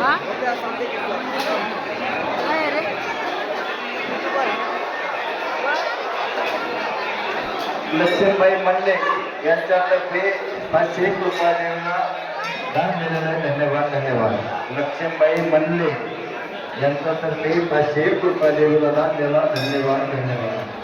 लक्ष्मीबाई मल्ले यांच्यातर्फे पाचशे रुपयांना दान दिलेलं आहे. धन्यवाद धन्यवाद. लक्ष्मीबाई मल्ले यांच्यातर्फे पाचशे रुपयांना दान दिला. धन्यवाद धन्यवाद.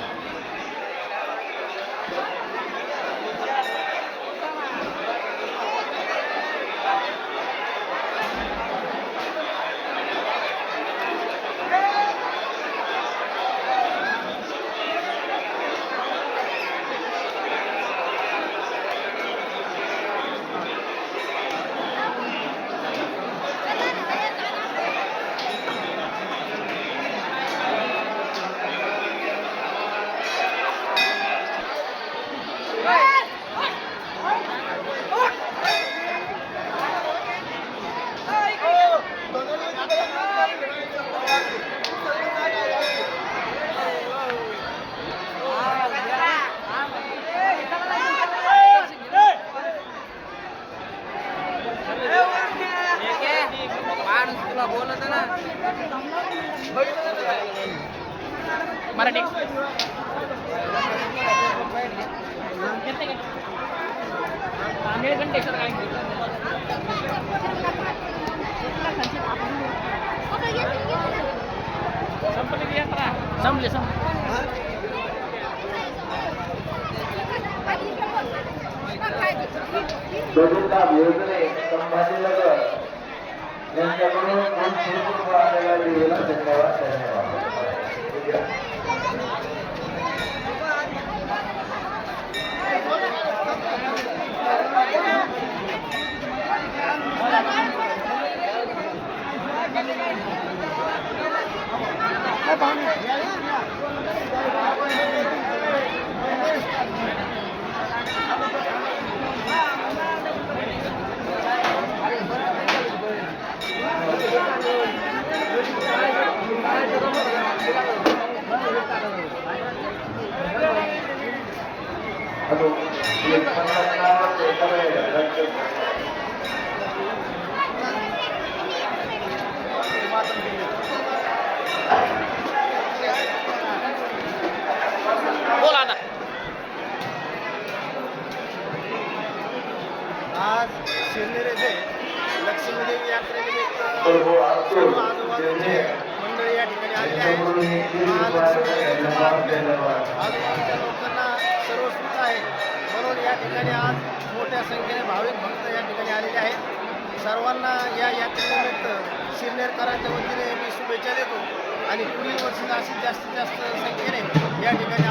मराठी. अमेरिकन टेक्सर काय संपले संभाजीनगर. यांच्याकडून धन्यवाद धन्यवाद. Hello. आज शिवनेर येथे लक्ष्मीदेवी यात्रेनिमित्त सर्व आजूबाजूचे मंडळी या ठिकाणी आलेले आहेत. महालक्ष्मीदेवीचं आजूबाजूच्या लोकांना सर्वस्कृत आहे. म्हणून या ठिकाणी आज मोठ्या संख्येने भाविक भक्त या ठिकाणी आलेले आहेत. सर्वांना या यात्रेनिमित्त शिवनेरकरांच्या वतीने मी शुभेच्छा देतो. आणि पुढील वर्षी अशी जास्तीत जास्त संख्येने या ठिकाणी